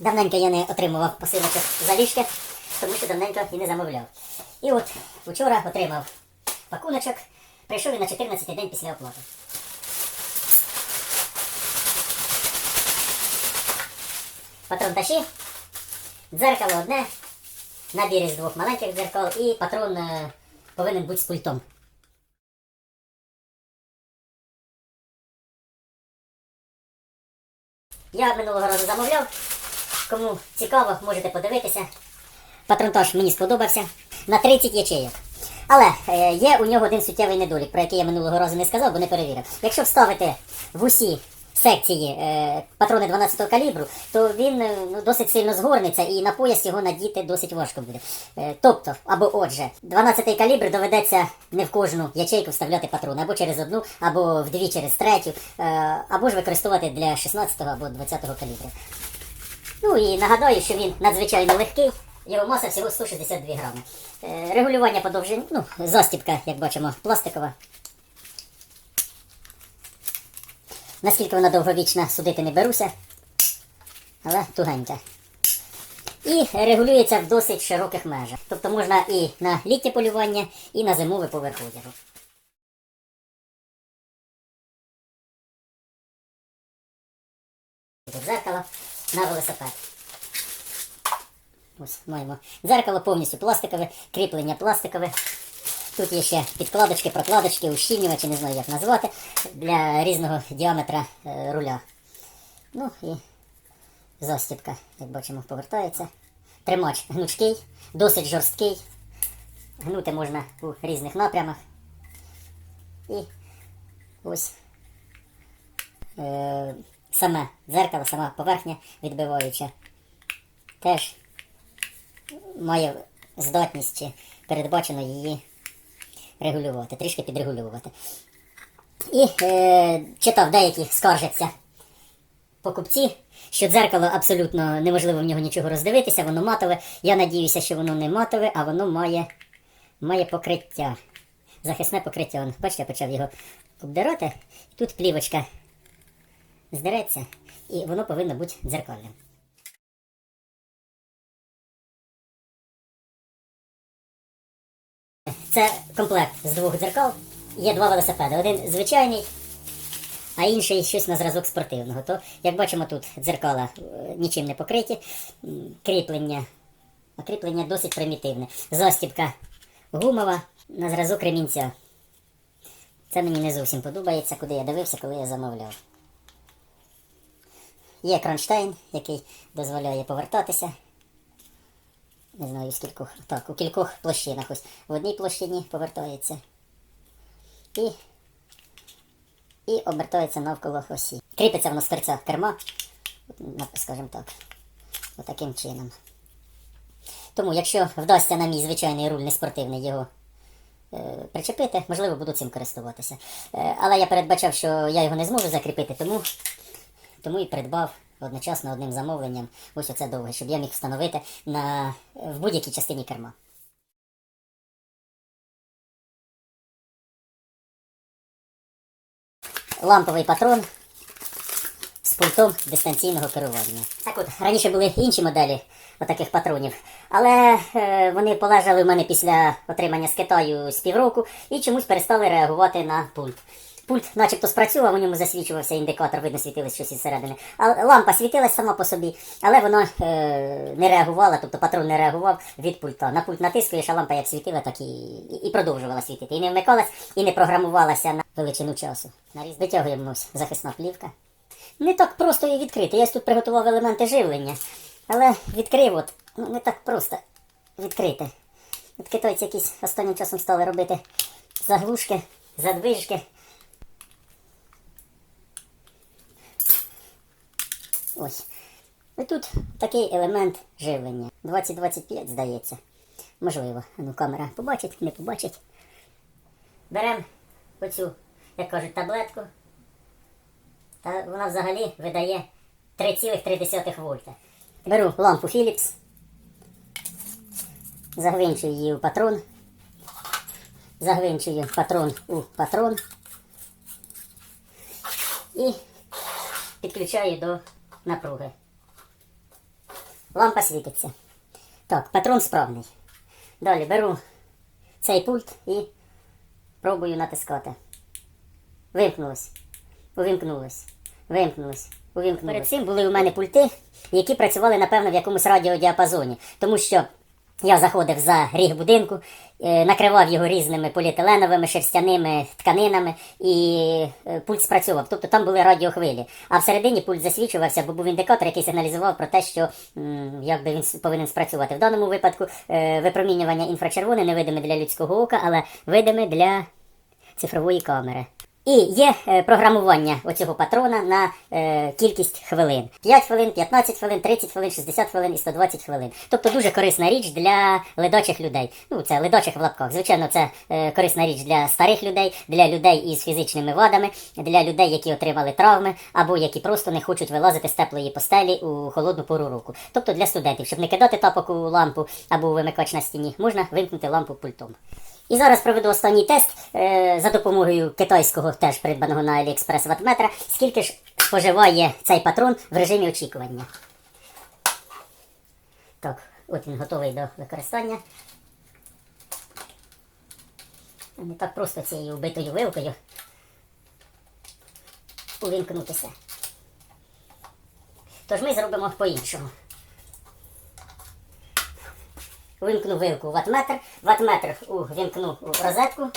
Давненько я не отримував посилочок заліжки, тому що давненько і не замовляв. І от вчора отримав пакуночок, прийшов він на 14 день після оплати. Патронташі, дзеркало одне, набір із двох маленьких дзеркал і патрон е, повинен бути з пультом. Я минулого разу замовляв. Кому цікаво, можете подивитися. Патронтаж мені сподобався. На 30 ячейок. Але е, є у нього один суттєвий недолік, про який я минулого разу не сказав, бо не перевірив. Якщо вставити в усі секції е, патрони 12-го калібру, то він е, ну, досить сильно згорнеться і на пояс його надіти досить важко буде. Тобто, або отже, 12-й калібр доведеться не в кожну ячейку вставляти патрони, або через одну, або в дві через третю, або ж використовувати для 16-го або 20 калібрів. Ну і нагадаю, що він надзвичайно легкий, його маса всього 162 грами. Е, регулювання подовжень, ну, застібка, як бачимо, пластикова. Наскільки вона довговічна, судити не беруся, але тугенька. І регулюється в досить широких межах. Тобто можна і на літнє полювання, і на зимове поверх одягу. Тут дзеркало на велосипед. Ось маємо дзеркало повністю пластикове, кріплення пластикове. Тут є ще підкладочки, прокладочки, ущільнювачі, не знаю як назвати, для різного діаметра е, руля. Ну і застібка, як бачимо, повертається. Тримач гнучкий, досить жорсткий. Гнути можна у різних напрямах. І ось е, саме дзеркало, сама поверхня відбиваюча. Теж має здатність передбачено її регулювати, трішки підрегулювати. І е, читав, деякі скаржаться покупці, що дзеркало абсолютно неможливо в нього нічого роздивитися, воно матове. Я надіюся, що воно не матове, а воно має, має покриття. Захисне покриття. Бачите, я почав його обдирати. Тут плівочка здереться, і воно повинно бути дзеркальним. Це комплект з двох дзеркал. Є два велосипеди. Один звичайний, а інший щось на зразок спортивного. То, як бачимо, тут дзеркала е, нічим не покриті. Кріплення. А кріплення досить примітивне. Застібка гумова на зразок ремінця. Це мені не зовсім подобається, куди я дивився, коли я замовляв. Є кронштейн, який дозволяє повертатися. Не знаю скількох. Так, у кількох площинах. Ось в одній площині повертається. І, і обертається навколо осі. Кріпиться воно з торця керма, скажімо так, отаким чином. Тому, якщо вдасться на мій звичайний руль неспортивний його е, причепити, можливо, буду цим користуватися. Е, але я передбачав, що я його не зможу закріпити, тому тому і придбав одночасно одним замовленням ось оце довге, щоб я міг встановити на, в будь-якій частині керма. Ламповий патрон з пультом дистанційного керування. Так от, раніше були інші моделі отаких патронів, але е, вони полежали в мене після отримання з Китаю з півроку і чомусь перестали реагувати на пульт. Пульт начебто спрацював, у ньому засвічувався індикатор, видно, світилось щось із середини. А лампа світилась сама по собі, але вона е, не реагувала, тобто патрон не реагував від пульта. На пульт натискуєш, а лампа як світила, так і, і, продовжувала світити. І не вмикалась, і не програмувалася на величину часу. Наріз витягуємо захисна плівка. Не так просто її відкрити. Я тут приготував елементи живлення, але відкрив от, ну не так просто відкрити. От китайці якісь останнім часом стали робити заглушки, задвижки. Ось. І тут такий елемент живлення. 2025, здається. Можливо. Ну, камера побачить, не побачить. Беремо оцю, як кажуть, таблетку. Та вона взагалі видає 3,3 вольта. Беру лампу Philips. Загвинчую її у патрон. Загвинчую патрон у патрон. І підключаю до напруги. Лампа світиться. Так, патрон справний. Далі беру цей пульт і пробую натискати. Вимкнулось. Увімкнулось. Вимкнулось. Увімкнулось. Перед цим були у мене пульти, які працювали, напевно, в якомусь радіодіапазоні. Тому що я заходив за ріг будинку, е, накривав його різними поліетиленовими, шерстяними тканинами, і е, пульт спрацював. Тобто там були радіохвилі. А всередині пульт засвічувався, бо був індикатор, який сигналізував про те, що м, якби він повинен спрацювати. В даному випадку е, випромінювання інфрачервоне невидиме для людського ока, але видиме для цифрової камери. І є е, програмування оцього патрона на е, кількість хвилин: 5 хвилин, 15 хвилин, 30 хвилин, 60 хвилин і 120 хвилин. Тобто дуже корисна річ для ледочих людей. Ну, це ледочих в лапках. Звичайно, це е, корисна річ для старих людей, для людей із фізичними вадами, для людей, які отримали травми, або які просто не хочуть вилазити з теплої постелі у холодну пору року. Тобто для студентів, щоб не кидати тапок у лампу або у вимикач на стіні, можна вимкнути лампу пультом. І зараз проведу останній тест е, за допомогою китайського теж придбаного на AliExpress ватметра, скільки ж споживає цей патрон в режимі очікування. Так, от він готовий до використання. Не так просто цією вбитою вилкою увімкнутися. Тож ми зробимо по-іншому. Вимкну вилку ватметр, ватметр увімкну у розетку.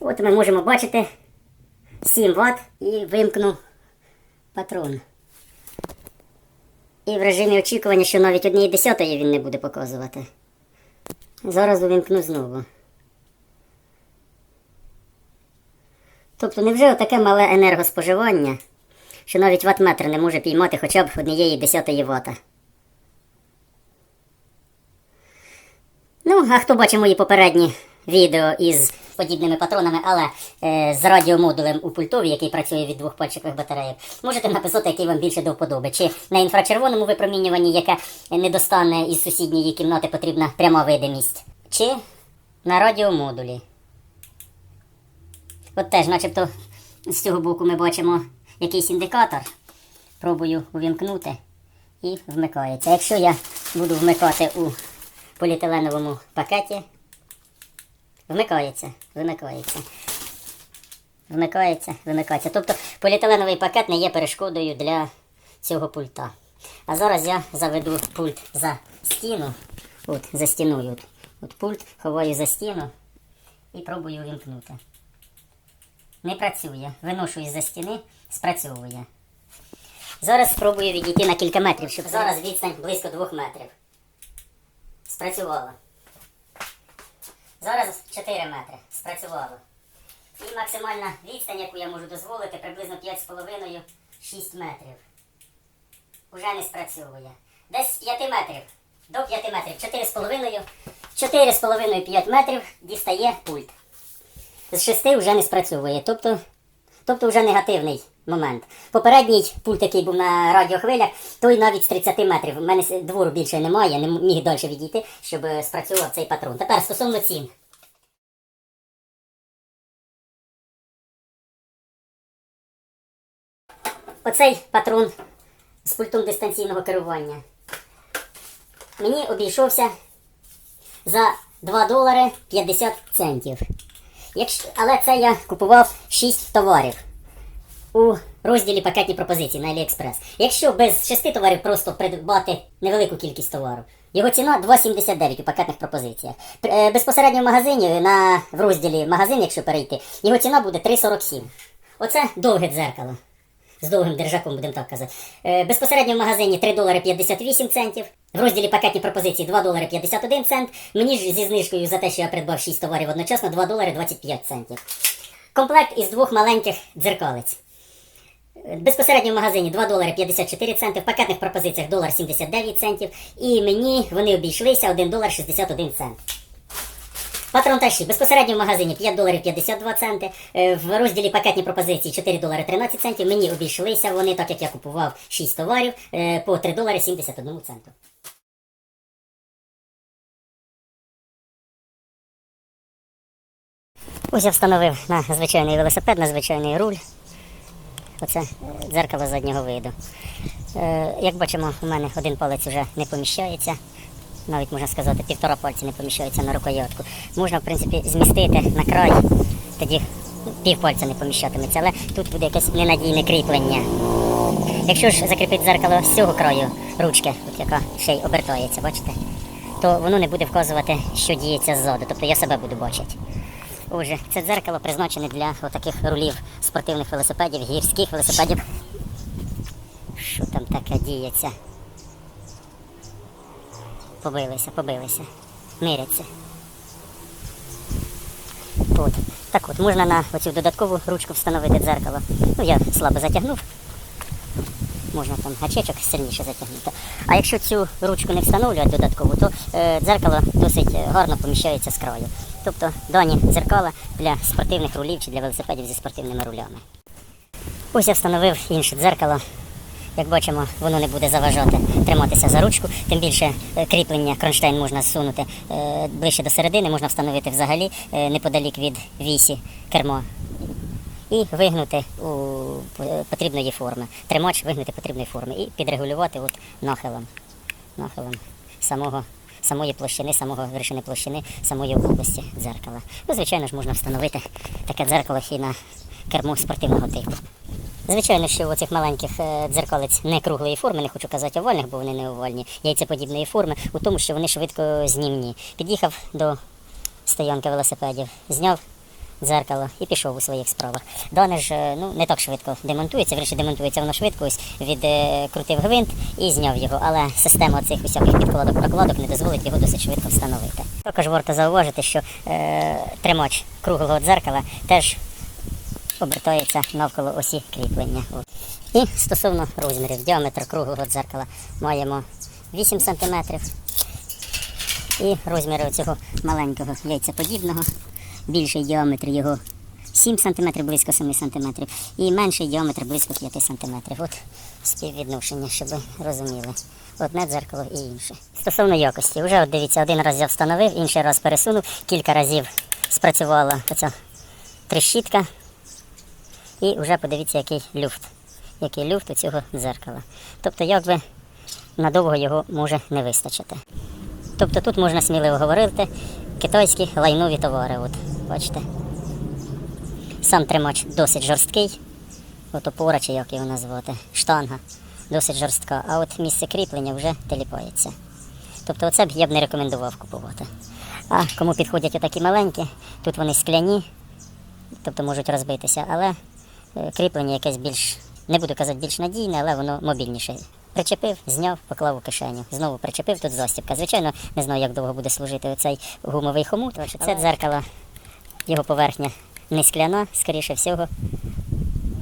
От ми можемо бачити 7 Вт і вимкну патрон. І в режимі очікування, що навіть однієї десятої він не буде показувати. Зараз увімкну знову. Тобто, невже отаке мале енергоспоживання? Що навіть ватметр не може піймати хоча б однієї десятої вата. Ну, а хто бачив мої попередні відео із подібними патронами, але е, з радіомодулем у пультові, який працює від двох пальчикових батареїв, можете написати, який вам більше до вподоби. Чи на інфрачервоному випромінюванні, яке не достане із сусідньої кімнати, потрібна пряма видимість, чи на радіомодулі. От теж, начебто, з цього боку ми бачимо якийсь індикатор. Пробую увімкнути і вмикається. Якщо я буду вмикати у поліетиленовому пакеті, вмикається, вимикається. Вмикається, вимикається. Тобто поліетиленовий пакет не є перешкодою для цього пульта. А зараз я заведу пульт за стіну. От, за стіною. От, пульт ховаю за стіну і пробую увімкнути. Не працює. Виношу із-за стіни, спрацьовує. Зараз спробую відійти на кілька метрів, щоб зараз відстань близько двох метрів. Спрацювало. Зараз 4 метри. Спрацювало. І максимальна відстань, яку я можу дозволити, приблизно 5,5-6 метрів. Уже не спрацьовує. Десь 5 метрів. До 5 метрів. 4,5. 4,5-5 метрів дістає пульт з 6 вже не спрацьовує. Тобто, тобто вже негативний момент. Попередній пульт, який був на радіохвилях, той навіть з 30 метрів. У мене двору більше немає, не міг далі відійти, щоб е, спрацював цей патрон. Тепер стосовно цін. Оцей патрон з пультом дистанційного керування. Мені обійшовся за 2 долари 50 центів. Якщо, але це я купував 6 товарів у розділі пакетні пропозиції на AliExpress. Якщо без 6 товарів просто придбати невелику кількість товару, його ціна 2,79 у пакетних пропозиціях. Е, Безпосередньо в магазині на, в розділі магазин, якщо перейти, його ціна буде 3,47. Оце довге дзеркало. З довгим держаком, будемо так казати. Е, безпосередньо в магазині 3 долари 58 центів. В розділі пакетні пропозиції 2 долари 51 цент. Мені ж зі знижкою за те, що я придбав 6 товарів одночасно 2 долари 25 центів. Комплект із двох маленьких дзеркалиць. Безпосередньо в магазині 2 долари 54 центи, в пакетних пропозиціях долар 79 центів. І мені вони обійшлися 1 долар 61 цент. Патрон тащі безпосередньо в магазині 5 доларів 52 центи. Е, В розділі пакетні пропозиції 4 долари 13 центів. Мені обійшлися вони, так як я купував 6 товарів, е, по 3 долари 71 центу. Ось я встановив на звичайний велосипед, на звичайний руль. Оце дзеркало заднього виду. Е, Як бачимо, у мене один палець вже не поміщається. Навіть можна сказати, півтора пальця не поміщається на рукоятку. Можна, в принципі, змістити на край, тоді пів пальця не поміщатиметься, але тут буде якесь ненадійне кріплення. Якщо ж закріпити дзеркало з цього краю ручки, от яка ще й обертається, бачите, то воно не буде вказувати, що діється ззаду, тобто я себе буду бачити. Отже, це дзеркало призначене для отаких рулів спортивних велосипедів, гірських велосипедів. Що там таке діється? Побилися, побилися. Миряться. От. Так от, можна на оцю додаткову ручку встановити дзеркало. Ну, я слабо затягнув. Можна там гачечок сильніше затягнути. А якщо цю ручку не встановлювати додатково, то е, дзеркало досить е, гарно поміщається з краю. Тобто дані дзеркала для спортивних рулів чи для велосипедів зі спортивними рулями. Ось я встановив інше дзеркало. Як бачимо, воно не буде заважати триматися за ручку. Тим більше е, кріплення кронштейн можна зсунути е, ближче до середини, можна встановити взагалі е, неподалік від вісі кермо і вигнути у потрібної форми. Тримач вигнути потрібної форми і підрегулювати от нахилом. Нахилом самого. Самої площини, самого вершини площини, самої області дзеркала. Ну, звичайно ж, можна встановити таке дзеркало і на керму спортивного типу. Звичайно, що у цих маленьких е, дзеркалець не круглої форми, не хочу казати овальних, бо вони не овальні, яйцеподібної форми, у тому, що вони швидко знімні. Під'їхав до стоянки велосипедів, зняв дзеркало і пішов у своїх справах. Дане ж е, ну, не так швидко демонтується, врешті демонтується воно швидко, ось відкрутив гвинт і зняв його, але система цих усяких підкладок прокладок не дозволить його досить швидко встановити. Також варто зауважити, що е, тримач круглого дзеркала теж обертається навколо осі кріплення. От. І стосовно розмірів, діаметр круглого дзеркала маємо 8 см. І розміри цього маленького яйцеподібного, більший діаметр його 7 см, близько 7 см, і менший діаметр близько 5 см. От співвідношення, щоб ви розуміли. Одне дзеркало і інше. Стосовно якості, вже от дивіться, один раз я встановив, інший раз пересунув, кілька разів спрацювала оця трещітка. І вже подивіться, який люфт. Який люфт у цього дзеркала. Тобто, якби надовго його може не вистачити. Тобто тут можна сміливо говорити китайські лайнові товари. От, бачите. Сам тримач досить жорсткий. От опора, чи як його назвати, штанга досить жорстка, а от місце кріплення вже теліпається. Тобто оце б я б не рекомендував купувати. А кому підходять отакі маленькі, тут вони скляні, тобто можуть розбитися, але е, кріплення якесь більш, не буду казати більш надійне, але воно мобільніше. Причепив, зняв, поклав у кишеню. Знову причепив тут застібка. Звичайно, не знаю, як довго буде служити оцей гумовий хомут. Це дзеркало, його поверхня не скляна, скоріше всього,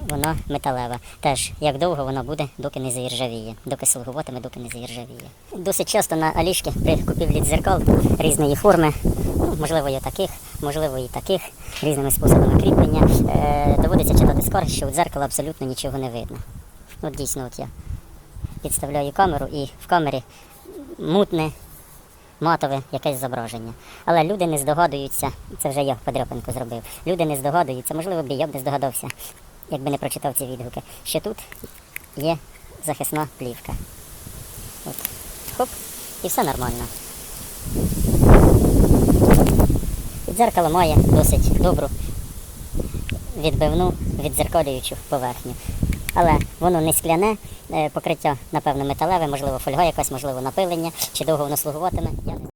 воно металеве. Теж як довго воно буде, доки не заіржавіє, доки слугуватиме, доки не заіржавіє. Досить часто на Алішки при купівлі дзеркал різної форми, ну, можливо, і таких, можливо, і таких, різними способами кріплення, е, доводиться читати скарги, що у дзеркала абсолютно нічого не видно. От дійсно, от я підставляю камеру і в камері мутне, матове якесь зображення. Але люди не здогадуються, це вже я подряпинку зробив. Люди не здогадуються, можливо, б я б не здогадався, якби не прочитав ці відгуки, що тут є захисна плівка. От. Хоп, і все нормально. І дзеркало має досить добру відбивну відзеркалюючу поверхню. Але воно не скляне, е, покриття, напевно, металеве, можливо, фольга якась, можливо, напилення, чи довго воно слугуватиме. Я не